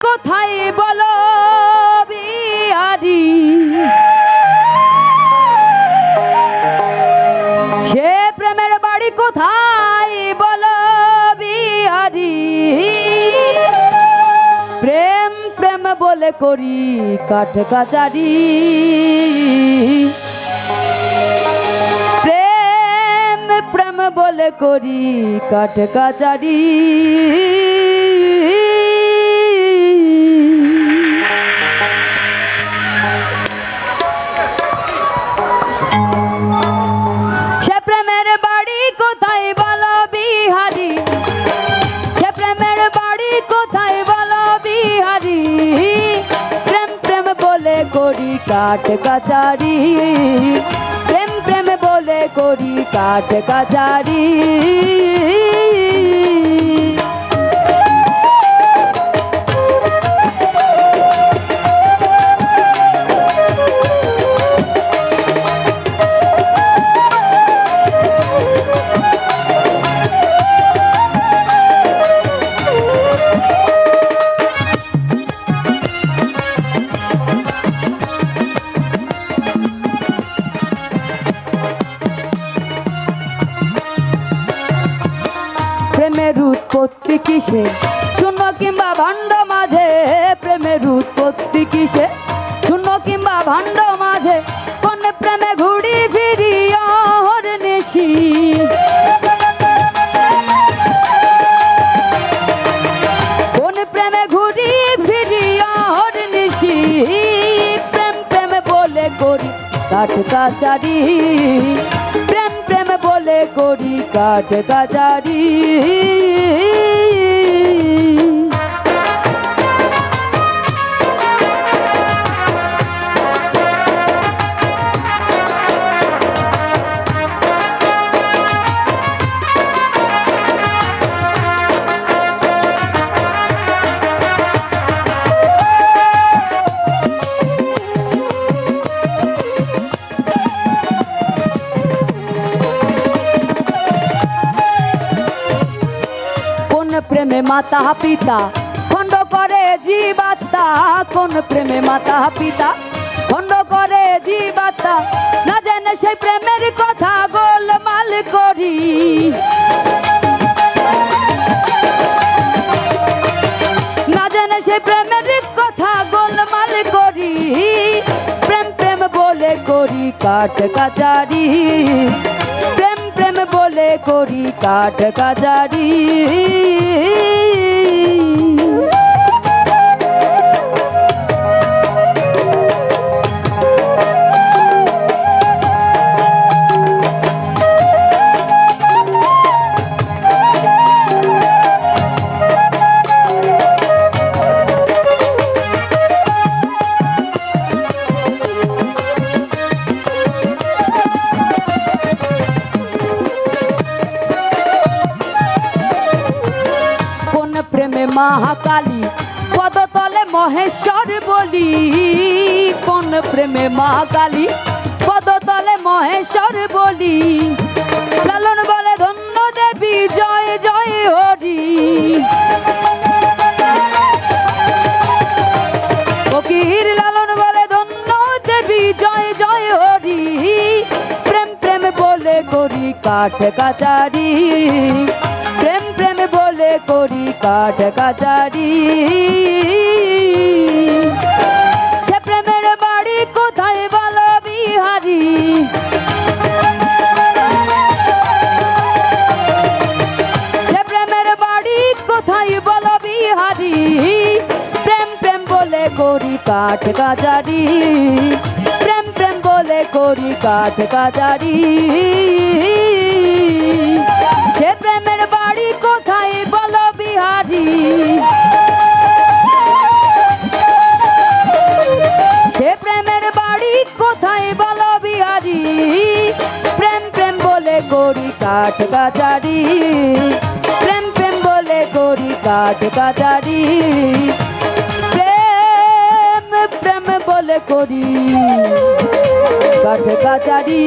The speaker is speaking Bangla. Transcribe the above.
কোথায় বলো বিহারি সে প্রেমের বাড়ি কোথায় বলো বিহারি প্রেম প্রেম বলে করি কাঠ কাচারি। প্রেম প্রেম বলে করি কাঠ কাচারি। কাঠ কাচারি। প্রেম প্রেম বলে করি কাঠ কাচারি। উৎপত্তি কিসে? শূন্য কিংবা ভাণ্ড মাঝে প্রেমের উৎপত্তি কিসে? শূন্য কিংবা ভাণ্ড মাঝে কোন প্রেমে ঘুরি ফিরি অহর নিশি কোন প্রেমে প্রেম প্রেম বলে করি কাঠ কাচারি প্রেমে মাতা পিতা, খণ্ড করে জীবাত্মা, কোন প্রেমে মাতা পিতা? খণ্ড করে জীবাত্মা, না জানে সেই প্রেমের কথা গোলমাল করি। না জানে সেই প্রেমের কথা গোলমাল করি। প্রেম প্রেম বলে করি কাঠ কাচারি। প্রেম বলে করি কাঠ কাচারি। প্রেমে মহাকালী পদতলে মহেশ্বর বলি, কোন প্রেমে মহাকালী পদতলে মহেশ্বর বলি। লালন বলে ধন্য দেবী, জয় জয় হরি। ফকির লালন বলে ধন্য দেবী, জয় জয় হরি। প্রেম প্রেম বলে করি কাঠ কাচারি। বলে করি কাঠ কাচারি সে প্রেমের বাড়ি কোথায় বলো বিহারি? সে প্রেমের বাড়ি কোথায় বলো বিহারি? প্রেম প্রেম বলে করি কাঠ কাচারি প্রেম প্রেম বলে করি কাঠ কাচারি সে বাড়ি কোথায় বলো বিহারি? প্রেম প্রেম বলে করি কাঠ কাচারি প্রেম প্রেম বলে করি কাঠ কাচারি প্রেম প্রেম বলে করি কাঠ কাচারি